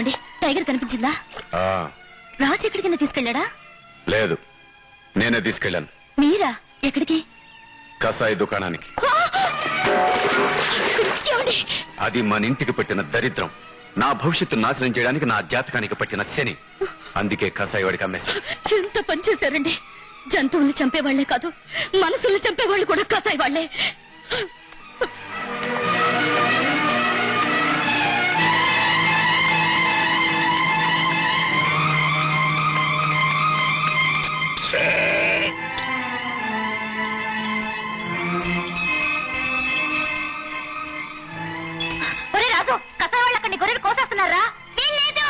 Tiger కనిపించిందా? ఆ, రాజు ఎక్కడికైనా తీసుకెళ్ళాడా? లేదు. నేనే తీసుకెళ్ళాను. మీరా? ఎక్కడికి? కసాయి దుకాణానికి. ఏమండి? అది మన ఇంటికి పట్టిన దరిద్రం. నా భవిష్యత్తు నాశనం చేయడానికి నా జాతకానికి పట్టిన శని. అందుకే కసాయి వాడికి అమ్మేశాను. ఎంత పని చేశారండి? జంతువుల్ని చంపేవాళ్ళే కాదు మనసుల్ని చంపేవాళ్ళు కూడా కసాయి వాళ్ళే. గొర్రెలు వీల్లేదు.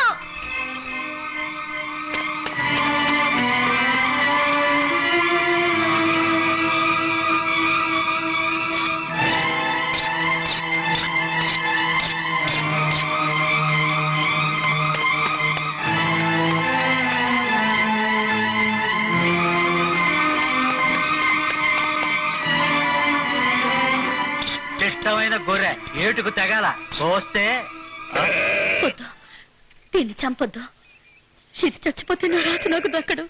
ఇష్టమైన గొర్రె ఏటుకు తెగాల. కోస్తే వద్దు దీన్ని చంపొద్దు. ఇది చచ్చిపోతే నా రాజు నాకు దక్కడు.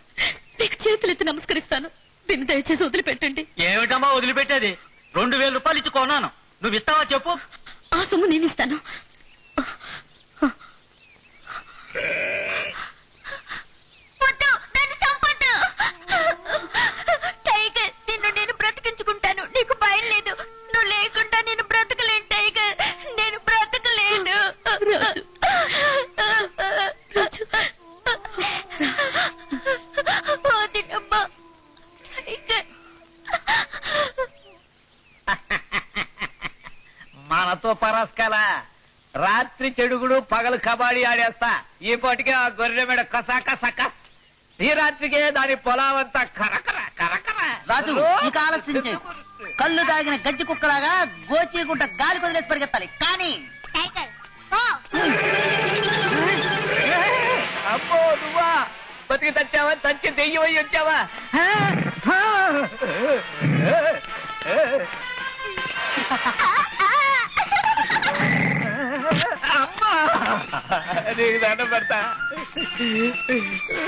మీకు చేతులెత్తి నమస్కరిస్తాను. దీన్ని దయచేసి వదిలిపెట్టండి. ఏమిటమ్మా వదిలిపెట్టేది? రెండు వేల రూపాయలు ఇచ్చి కొన్నాను. నువ్వు ఇస్తావా చెప్పు. ఆ సొమ్ము నేను ఇస్తాను వద్దు నన్ను చంపొద్దు టైగర్ నిన్ను నేను బ్రతికించుకుంటాను నీకు భయం లేదు నువ్వు లేకుండా నేను బ్రతకలేను టైగర్ నేను బ్రతకలేను రాజు రాజు వదినమ్మా టైగర్ మనతో పరాస్కల. రాత్రి చెడుగుడు పగలు కబాడీ ఆడేస్తా. ఈ పాటికే ఆ గొర్రె మీద కసా కస కస్ ఈ రాత్రికే దాని పొలావంతా కరకర కరకర. రాజు ఇక చేయి. కళ్ళు తాగిన గజ్జి కుక్కలాగా గోచీకుంట గాలి కొదిలేసి పరిగెత్తాలి. కానీ టైగర్ అమ్మో నువ్వా? బతికి తచ్చావా తచ్చి దెయ్యమై వచ్చావా అమ్మా నీకు దండం పెడతా.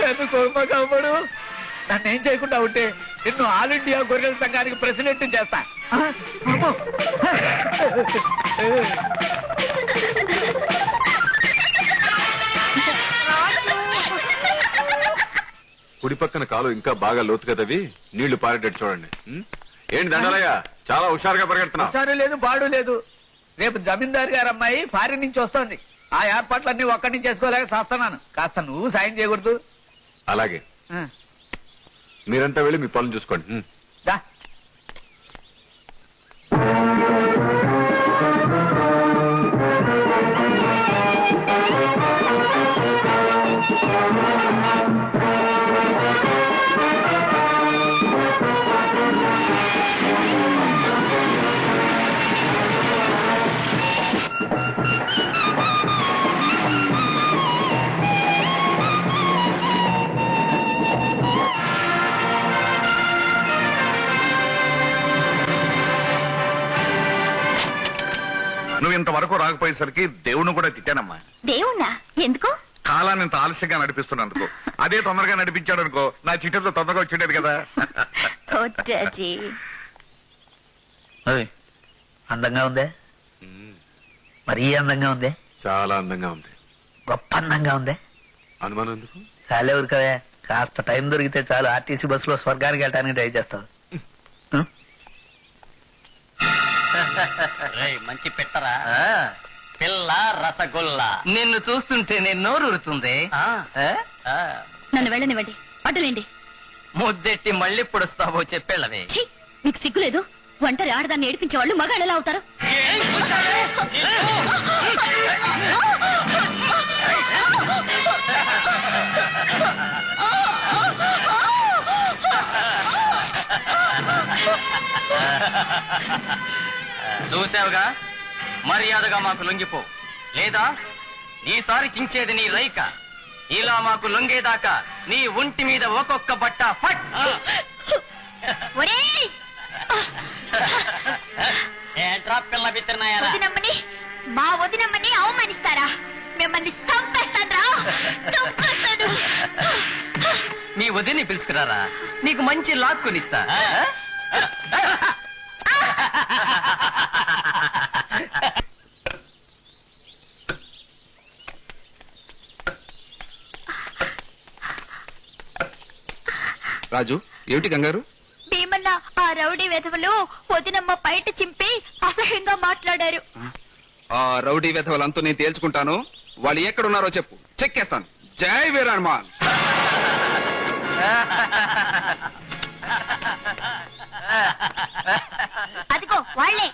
నన్ను కోపకమ్మడు నన్ను ఏం చేయకుండా ఉంటే నిన్ను ఆల్ ఇండియా గొర్రెల సంఘానికి ప్రెసిడెంట్ చేస్తా. కుడి పక్కన కాలు ఇంకా బాగా లోతు కదవి నీళ్ళు పారేటట్టు చూడండి. ఉం? ఏంటి దండలయ్య? చాలా హుషారుగా పరిగెడుతున్నావు. హుషారు లేదు బాడు లేదు. రేపు జమీందారు గారు అమ్మాయి ఫారిన్ నుంచి వస్తోంది. ఆ ఏర్పాట్లన్నీ ఒక్కడి నుంచి చేసుకోలేక చేస్తున్నాను. కాస్త నువ్వు సాయం చేయకూడదు. అలాగే. మీరంతా వెళ్ళి మీ పనులు చూసుకోండి. ఇంతవరకు రాకపోయేసరికి దేవుణ్ణి కూడా తిట్టానమ్మా. దేవుణ్ణా? ఎందుకు? కాలాన్ని ఇంత ఆలస్యంగా నడిపిస్తున్నందుకు. అదే తొందరగా నడిపించాడు అనుకో నా చిట్టతో తొందరగా వచ్చిండేది కదా. డాడీ ఓయ్, అందంగా ఉందే. మరీ అందంగా ఉందే? చాలా అందంగా ఉంది. గొప్ప అందంగా ఉందే? అనుమానం ఎందుకు? చాలే ఊరికవే కాస్త టైం దొరికితే చాలు ఆర్టీసీ బస్సులో స్వర్గానికి వెళ్ళడానికి ట్రై చేస్తావు. మంచి పెట్టరా? పిల్ల రసగుల్లా. నిన్ను చూస్తుంటే నేను నోరు ఊరుతుంది. ఆ, ఆ, నన్ను వెళ్ళనివ్వండి. అడ్డులేండి ముద్దెట్టి మళ్ళీ పొడుస్తావో చెప్పేళ్ళవే. ఛీ మీకు సిగ్గులేదు? ఒంటరి ఆడదాన్ని ఏడిపించే వాళ్ళు మగాళ్ళు ఎలా అవుతారు చూసావుగా మర్యాదగా మాకు లొంగిపో. లేదా ఈసారి చించేది నీ రైక. ఇలా మాకు లొంగేదాకా నీ ఒంటి మీద ఒక్కొక్క బట్ట ఫట్! ఒరేయ్! ఏంట్రా పిల్ల వదినమ్మని మా వదినమ్మని అవమానిస్తారా? మిమ్మల్ని చంపేస్తాడ్రా? చంపేస్తాడు. మీ వదిని పిలుచుకురారా? నీకు మంచి లాక్ రాజు ఏమిటి కంగారు భీమన్న ఆ రౌడీ వెధవలు వదినమ్మ బయట చింపి అసహ్యంగా మాట్లాడారు. ఆ రౌడీ వెధవలంతా నేను తేల్చుకుంటాను. వాళ్ళు ఎక్కడున్నారో చెప్పు. చెక్కేస్తాను. జై వీరహనుమాన్ అదిగో వాళ్ళే.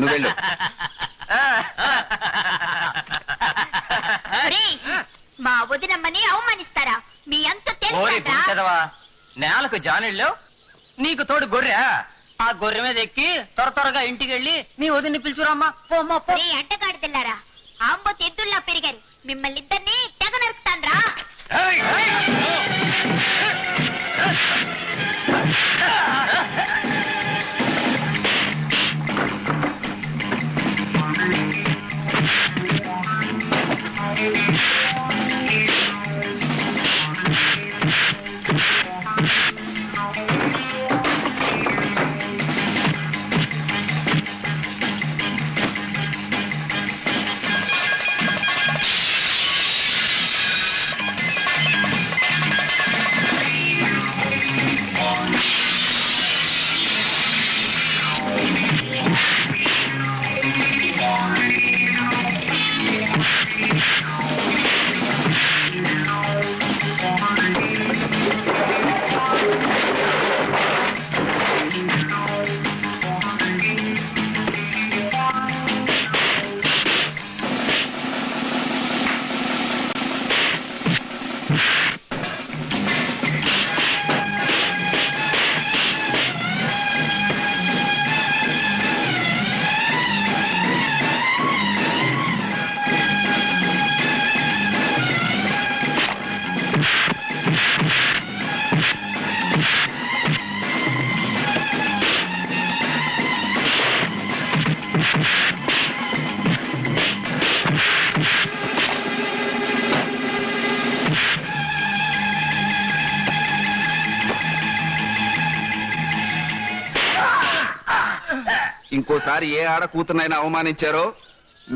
నువ్వు వెళ్ళు ఒరేయ్, మా వదినమ్మని అవమానిస్తారా మీ అంత ఓరి తెలుసా గుంటెదవా నేలకు జానిళ్ళు నీకు తోడు గొర్రె. ఆ గొర్రె మీద ఎక్కి త్వర త్వరగా ఇంటికి వెళ్ళి మీ వదిని పిలుచురామ్మా. పోమ్మా పో. అడ్డగాడిదెల్లారా ఆంబో తెద్దుల్లా పెరిగారు. మిమ్మల్ని ఇద్దరిని తెగ ఇంకోసారి ఏ ఆడ కూతురునైనా అవమానించారో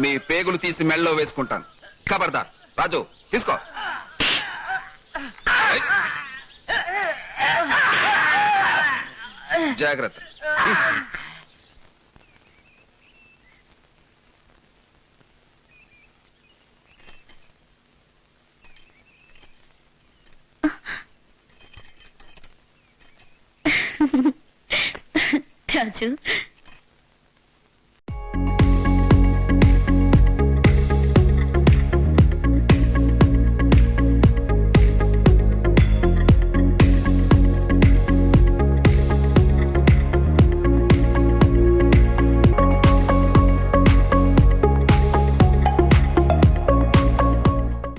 మీ పేగులు తీసి మెళ్ళలో వేసుకుంటాను. ఖబర్దార్ రాజు తీసుకో. జాగ్రత్త. రాజు